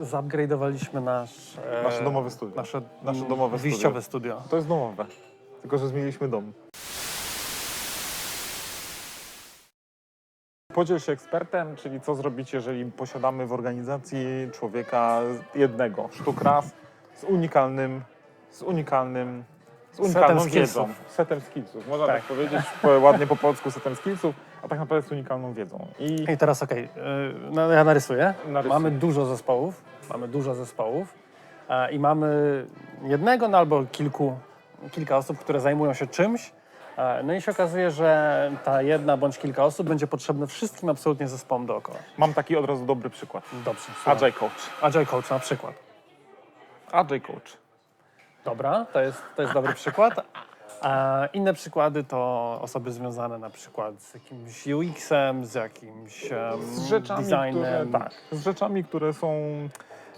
Zupgrade'owaliśmy nasz... e, Nasze domowe studio. Nasze, Nasze domowe wyjściowe studio. To jest domowe. Tylko, że zmieniliśmy dom. Podziel się ekspertem, czyli co zrobić, jeżeli posiadamy w organizacji człowieka jednego, sztuk raz, z unikalnym, z unikalnym, z unikalną skillsów. wiedzą. Setem skillsów. Można tak, Tak. powiedzieć po, ładnie po polsku setem skillsów, a tak naprawdę z unikalną wiedzą. I I teraz okej, e, no, ja narysuję. Narysuj. Mamy dużo zespołów, mamy dużo zespołów e, i mamy jednego no, albo kilku, kilka osób, które zajmują się czymś. E, no i się okazuje, że ta jedna bądź kilka osób będzie potrzebne wszystkim absolutnie zespołom dookoła. mam taki od razu dobry przykład. Dobrze. słucham. Agile Coach. Agile Coach na przykład. Agile Coach. Dobra, to jest, to jest dobry przykład. A inne przykłady to osoby związane na przykład z jakimś UX-em, z jakimś em, z rzeczami, designem. które, tak, z rzeczami, które są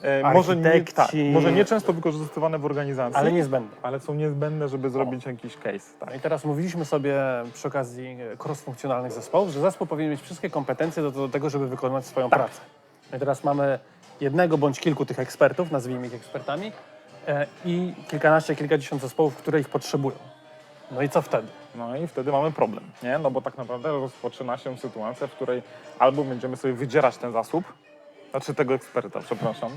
e, może, nie, tak, Architekci. może nie często wykorzystywane w organizacji, Ale niezbędne. ale są niezbędne, żeby zrobić jakiś case. Tak. No I teraz mówiliśmy sobie przy okazji cross-funkcjonalnych zespołów, że zespół powinien mieć wszystkie kompetencje do, do tego, żeby wykonywać swoją pracę. No i teraz mamy jednego bądź kilku tych ekspertów, nazwijmy ich ekspertami, e, i kilkanaście, kilkadziesiąt zespołów, które ich potrzebują. No i co wtedy? No i wtedy mamy problem, nie? No bo tak naprawdę rozpoczyna się sytuacja, w której albo będziemy sobie wydzierać ten zasób, znaczy tego eksperta, przepraszam,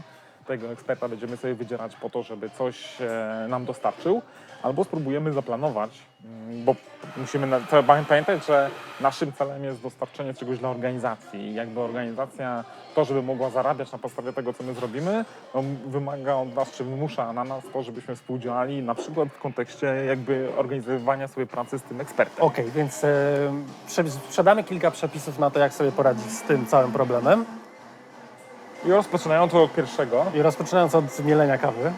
tego eksperta będziemy sobie wydzierać po to, żeby coś e, nam dostarczył, albo spróbujemy zaplanować, mm, bo musimy pamiętać, że naszym celem jest dostarczenie czegoś dla organizacji. Jakby organizacja, to żeby mogła zarabiać na podstawie tego, co my zrobimy, no, wymaga od nas, czy wymusza na nas to, żebyśmy współdziałali na przykład w kontekście jakby organizowania sobie pracy z tym ekspertem. Okej, więc e, prze- sprzedamy kilka przepisów na to, jak sobie poradzić z tym całym problemem. I rozpoczynając od pierwszego, I rozpoczynając od mielenia kawy,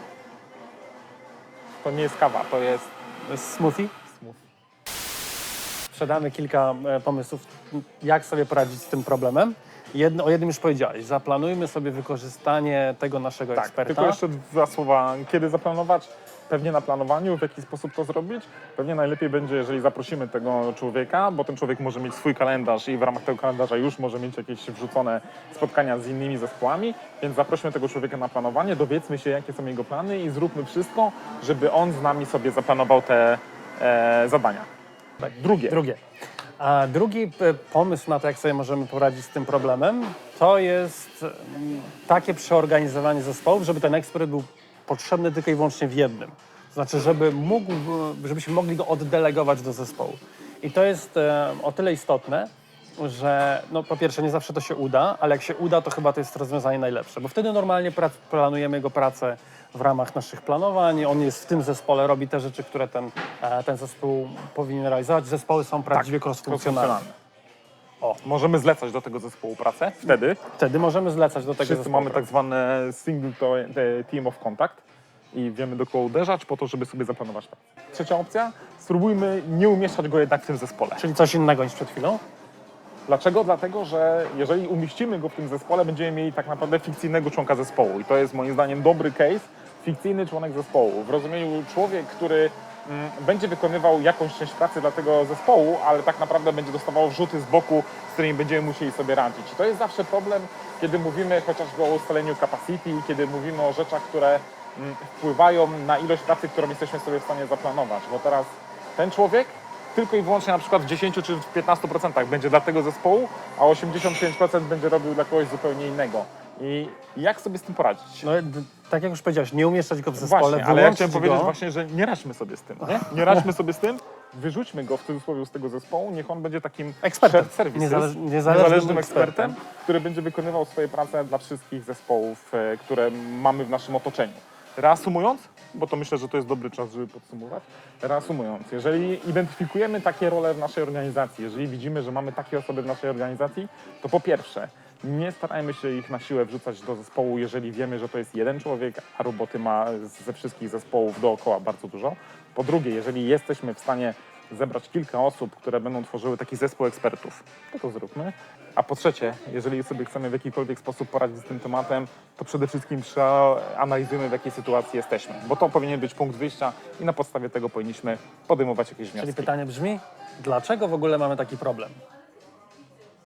to nie jest kawa, to jest smoothie. smoothie. Sprzedamy kilka e, pomysłów, jak sobie poradzić z tym problemem. Jedno, o jednym już powiedziałeś, zaplanujmy sobie wykorzystanie tego naszego Tak, eksperta. tylko jeszcze dwa słowa, kiedy zaplanować. Pewnie na planowaniu, w jaki sposób to zrobić. Pewnie najlepiej będzie, jeżeli zaprosimy tego człowieka, bo ten człowiek może mieć swój kalendarz i w ramach tego kalendarza już może mieć jakieś wrzucone spotkania z innymi zespołami, więc zaprośmy tego człowieka na planowanie, dowiedzmy się, jakie są jego plany i zróbmy wszystko, żeby on z nami sobie zaplanował te e, zadania. Tak. Drugie. Drugie. A drugi e, pomysł na to, jak sobie możemy poradzić z tym problemem, to jest mm, takie przeorganizowanie zespołów, żeby ten ekspert był potrzebny tylko i wyłącznie w jednym. To znaczy, żeby mógł, żebyśmy mogli go oddelegować do zespołu. I to jest e, o tyle istotne, że no, po pierwsze nie zawsze to się uda, ale jak się uda, to chyba to jest rozwiązanie najlepsze, bo wtedy normalnie planujemy jego pracę w ramach naszych planowań. On jest w tym zespole, robi te rzeczy, które ten, e, ten zespół powinien realizować. Zespoły są prawdziwie cross-funkcjonalne. O, możemy zlecać do tego zespołu pracę wtedy, Wtedy możemy zlecać do tego Wszyscy zespołu. mamy tak zwane single to, te team of contact i wiemy do kogo uderzać po to, żeby sobie zaplanować pracę. Trzecia opcja, spróbujmy nie umieszczać go jednak w tym zespole. Czyli coś innego niż przed chwilą. Dlaczego? Dlatego, że jeżeli umieścimy go w tym zespole, będziemy mieli tak naprawdę fikcyjnego członka zespołu i to jest moim zdaniem dobry case, fikcyjny członek zespołu. W rozumieniu człowiek, który mm, będzie wykonywał jakąś część pracy dla tego zespołu, ale tak naprawdę będzie dostawał wrzuty z boku, z którymi będziemy musieli sobie radzić. I to jest zawsze problem, kiedy mówimy chociażby o ustaleniu capacity, kiedy mówimy o rzeczach, które mm, wpływają na ilość pracy, którą jesteśmy sobie w stanie zaplanować. Bo teraz ten człowiek tylko i wyłącznie na przykład w 10 czy w 15% będzie dla tego zespołu, a 85% będzie robił dla kogoś zupełnie innego. I jak sobie z tym poradzić? No, d- tak jak już powiedziałeś, nie umieszczać go w zespole, Właśnie, ale ja wyłączyć chciałem powiedzieć go. właśnie, że nie radźmy sobie z tym, nie? Nie radźmy sobie z tym, wyrzućmy go w cudzysłowie z tego zespołu, niech on będzie takim Ekspertem. shared services, Niezależ- niezależnym niezależnym ekspertem. ekspertem, który będzie wykonywał swoje prace dla wszystkich zespołów, e, które mamy w naszym otoczeniu. Reasumując, bo to myślę, że to jest dobry czas, żeby podsumować. Reasumując, jeżeli identyfikujemy takie role w naszej organizacji, jeżeli widzimy, że mamy takie osoby w naszej organizacji, to po pierwsze, nie starajmy się ich na siłę wrzucać do zespołu, jeżeli wiemy, że to jest jeden człowiek, a roboty ma ze wszystkich zespołów dookoła bardzo dużo. Po drugie, jeżeli jesteśmy w stanie zebrać kilka osób, które będą tworzyły taki zespół ekspertów, to to zróbmy. A po trzecie, jeżeli sobie chcemy w jakikolwiek sposób poradzić z tym tematem, to przede wszystkim przeanalizujmy, w jakiej sytuacji jesteśmy, bo to powinien być punkt wyjścia i na podstawie tego powinniśmy podejmować jakieś wnioski. Czyli pytanie brzmi, dlaczego w ogóle mamy taki problem?